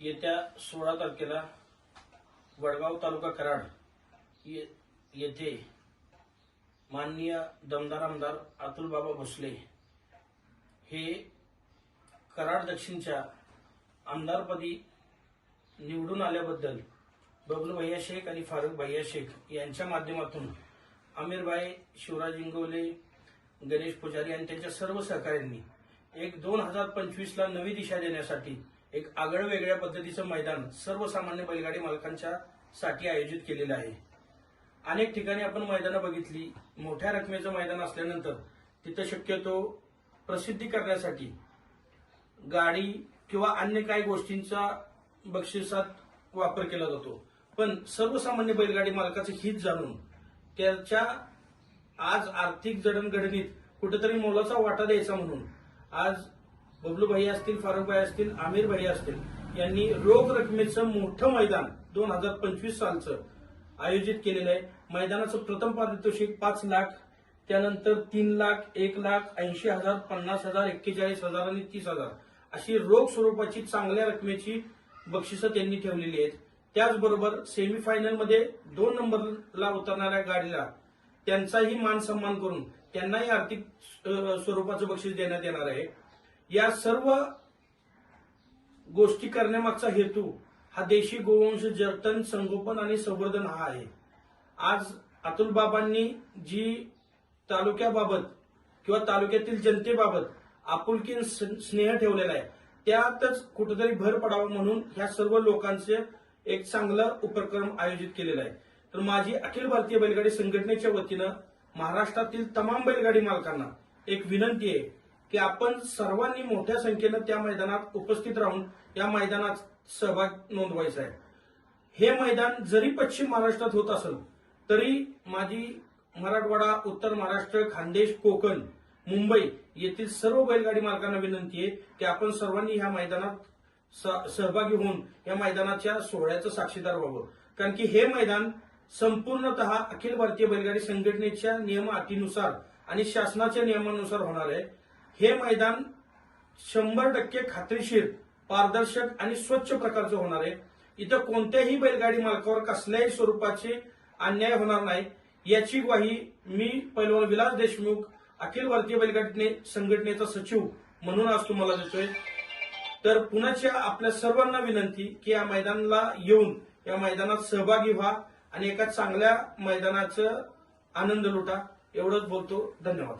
येत्या सोळा तारखेला वडगाव तालुका कराड ये- येथे माननीय दमदार आमदार अतुलबाबा भोसले हे कराड दक्षिणच्या आमदारपदी निवडून आल्याबद्दल बबलू भैया शेख आणि फारुख भैया शेख यांच्या माध्यमातून आमिरभाई शिवराज इंगवले गणेश पुजारी आणि त्यांच्या सर्व सहकाऱ्यांनी एक दोन हजार पंचवीसला नवी दिशा देण्यासाठी एक आगळं वेगळ्या पद्धतीचं मैदान सर्वसामान्य बैलगाडी मालकांच्या साठी आयोजित केलेलं आहे. अनेक ठिकाणी आपण मैदानं बघितली. मोठ्या रकमेचं मैदान असल्यानंतर तिथं शक्यतो प्रसिद्धी करण्यासाठी गाडी किंवा अन्य काही गोष्टींचा बक्षिसात वापर केला जातो. पण सर्वसामान्य बैलगाडी मालकाचं हित जाणून त्याच्या आज आर्थिक जडणघडणीत कुठेतरी मोलाचा वाटा द्यायचा म्हणून आज बबलू भाई असतील फारुख भाई असतील आमिर भाई असतील यांनी रोख रकमेचं मोठं मैदान दोन हजार पंचवीस सालचं आयोजित केलेलं आहे. मैदानाचं प्रथम पारितोषिक पाच लाख त्यानंतर तीन लाख एक लाख ऐंशी हजार पन्नास हजार एक्केचाळीस हजार आणि तीस हजार. अशी रोख स्वरूपाची चांगल्या रकमेची बक्षिसं त्यांनी ठेवलेली आहेत. त्याचबरोबर सेमीफायनलमध्ये दोन नंबरला उतरणाऱ्या गाडीला त्यांचाही मान सन्मान करून त्यांनाही आर्थिक स्वरूपाचं बक्षीस देण्यात येणार आहे. या सर्व गोष्टी करण्यामागचा हेतू हा देशी गोवंश जतन संगोपन आणि संवर्धन हा आहे. आज अतुल बाबांनी जी तालुक्याबाबत किंवा तालुक्यातील जनतेबाबत आपुलकीन स्नेह ठेवलेला आहे त्यातच कुठेतरी भर पडावं म्हणून ह्या सर्व लोकांचे एक चांगलं उपक्रम आयोजित केलेला आहे. तर माझी अखिल भारतीय बैलगाडी संघटनेच्या वतीनं महाराष्ट्रातील तमाम बैलगाडी मालकांना एक विनंती आहे की आपण सर्वांनी मोठ्या संख्येनं त्या मैदानात उपस्थित राहून या मैदानात सहभाग नोंदवायचा आहे. हे मैदान जरी पश्चिम महाराष्ट्रात होत असेल तरी माझी मराठवाडा उत्तर महाराष्ट्र खानदेश कोकण मुंबई येथील सर्व बैलगाडी मालकांना विनंती आहे की आपण सर्वांनी ह्या मैदानात स- सहभागी होऊन या मैदानाच्या सोहळ्याचं साक्षीदार व्हावं. कारण की हे मैदान संपूर्णतः अखिल भारतीय बैलगाडी संघटनेच्या नियम अटीनुसार आणि शासनाच्या नियमानुसार होणार आहे. हे मैदान शंभर टक्के खात्रीशीर पारदर्शक आणि स्वच्छ प्रकारचं होणार आहे. इथं कोणत्याही बैलगाडी मालकावर कसल्याही स्वरूपाचे अन्याय होणार नाही. याची ग्वाही मी पैलवान विलास देशमुख अखिल भारतीय बैलगाडी संघटनेचा सचिव म्हणून आज तुम्हाला देतोय. तर पुण्याच्या आपल्या सर्वांना विनंती की या मैदानाला येऊन या मैदानात सहभागी व्हा आणि एका चांगल्या मैदानाचं आनंद लुटा. एवढंच बोलतो. धन्यवाद.